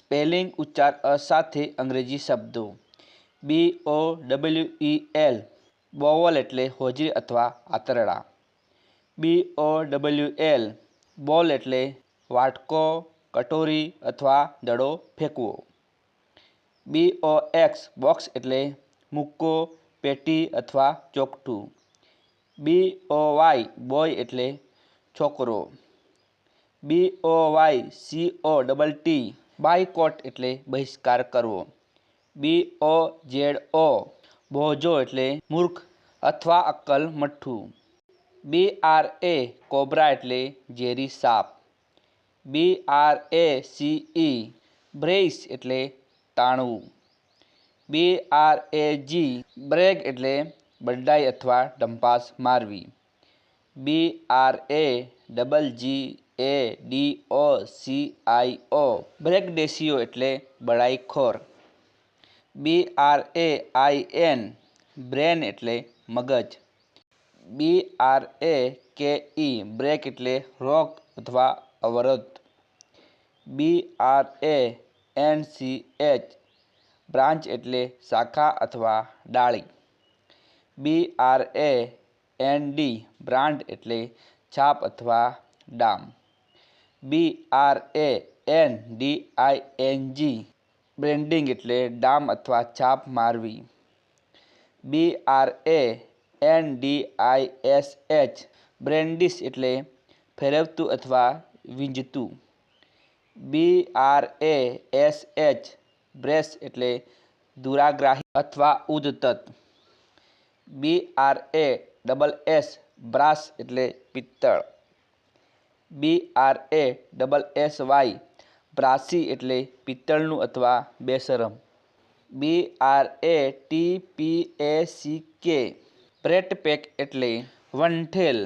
spelling उच्चारण अ साथे अंग्रेजी शब्द BOWEL बॉवल એટલે હોજરી अथवा આતરડા BOL બોલ એટલે વાટકો કટોરી अथवा ડડો ફેકવો BOX બોક્સ એટલે મુક્કો પેટી अथवा ચોકટુ BOY બોય એટલે છોકરો BOYCOTT बायकोट એટલે બહિષ્કાર કરો B A Z O બોજો એટલે મૂર્ખ અથવા અક્કલ મઠ્ઠુ B R A કોબ્રા એટલે જેરી સાપ B R A C E brace એટલે તાણવું B R A G brag એટલે બડડાઈ અથવા દંપાસ મારવી B R A D O B L G ADOCIO ब्रेकडेसियो એટલે બડાઈખોર BRAIN બ્રેન એટલે મગજ BRAKE બ્રેક એટલે રોક અથવા અવરોધ BRANCH બ્રાન્ચ એટલે શાખા અથવા ડાળી BRAND બ્રાન્ડ એટલે છાપ અથવા ડામ B R A N D I N G branding એટલે ડામ અથવા છાપ મારવી B R A N D I S H બ્રેન્ડિશ એટલે ફેરવતું અથવા વિંજતું B R A S H brash એટલે દુરાગ્રાહી અથવા ઉદતત B R A S brass એટલે પિત્તળ B R A double S Y brassy એટલે પિત્તળનું અથવા બેસરમ B R A T P A C K brat pack એટલે વંઠેલ